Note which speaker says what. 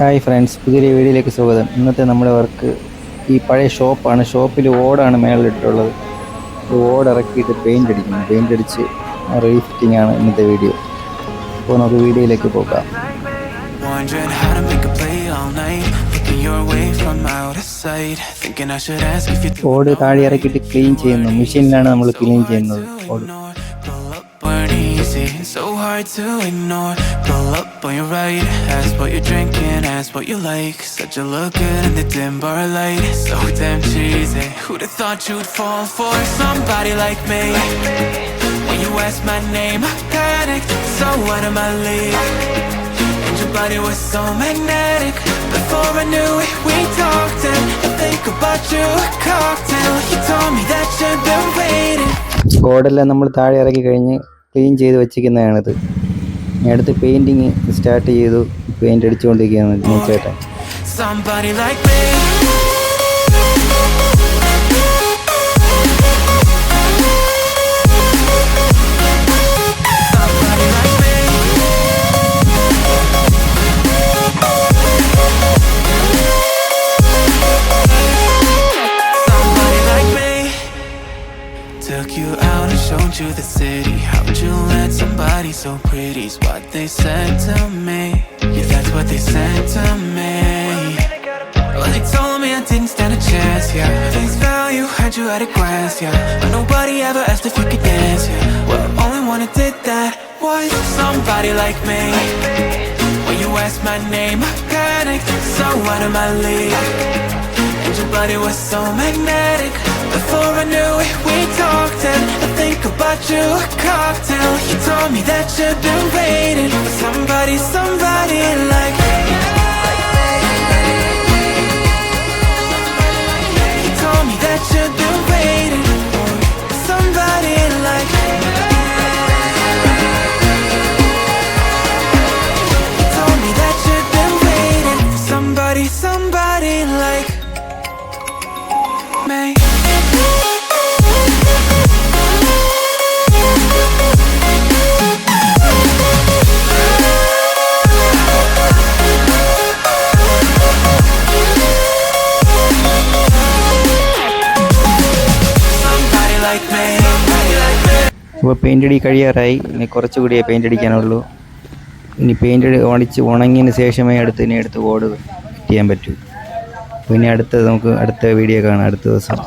Speaker 1: Hi friends പുതിയൊരു വീഡിയോയിലേക്ക് സ്വാഗതം. ഇന്നത്തെ നമ്മുടെ വർക്ക് ഈ പഴയ ഷോപ്പാണ്. ഷോപ്പിൽ ഓടാണ് മേളിലിട്ടുള്ളത് ഓട് ഇറക്കിയിട്ട് പെയിന്റ് അടിക്കുന്നു. പെയിന്റ് അടിച്ച് റീഫിറ്റിംഗ് ആണ് ഇന്നത്തെ വീഡിയോ. അപ്പോൾ നമുക്ക് വീഡിയോയിലേക്ക് പോകാം. ഓട് താഴെ ഇറക്കിയിട്ട് ക്ലീൻ ചെയ്യുന്നു. മെഷീനിലാണ് നമ്മൾ ക്ലീൻ ചെയ്യുന്നത്. ഓട്.
Speaker 2: ignore. Pull up weren't easy, so hard to ignore. Pull up on your right, ask what you're drinking, ask what you like. Said you look good in the dim bar light, so damn cheesy. Who'd have thought you'd fall for somebody like me? When you asked my name, I panicked, so out of my league. And your body was so magnetic. Before I knew it, we talked and I think about you a cocktail. You told me that you've been waiting.
Speaker 1: ഓടെല്ലാം നമ്മൾ താഴെ ഇറക്കി കഴിഞ്ഞ് clean ചെയ്ത് വെച്ചിരിക്കുന്നതാണിത്. ഞാൻ അടുത്ത് painting start ചെയ്തു paint അടിച്ചുകൊണ്ടിരിക്കുകയാണ്. ചേട്ടൻ
Speaker 2: showed you the city. How'd you let somebody so pretty's what they said to me? Yeah, that's what they said to me. Well, they told me I didn't stand a chance, yeah. Face value, had you at a glance, yeah. But nobody ever asked if you could dance, yeah. Well, only one who did that was somebody like me. When you asked my name, I panicked, so out of my league. And your body was so magnetic. Before I knew it, we talked about you a cocktail. You told me that you've been waiting for somebody, somebody like told me that you've been waiting for somebody like told me that you've been waiting for somebody, somebody like me.
Speaker 1: അപ്പോൾ paint അടി കഴിയാറായി. ഇനി കുറച്ചുകൂടിയേ paint അടിക്കാനുള്ളൂ. ഇനി paint അടിച്ച് ഉണങ്ങിയതിന് ശേഷമേ അടുത്ത് ഇനി അടുത്ത് ഓട് ചെയ്യാൻ പറ്റൂ. പിന്നെ അടുത്ത നമുക്ക് അടുത്ത വീഡിയോ കാണാം. അടുത്ത ദിവസം.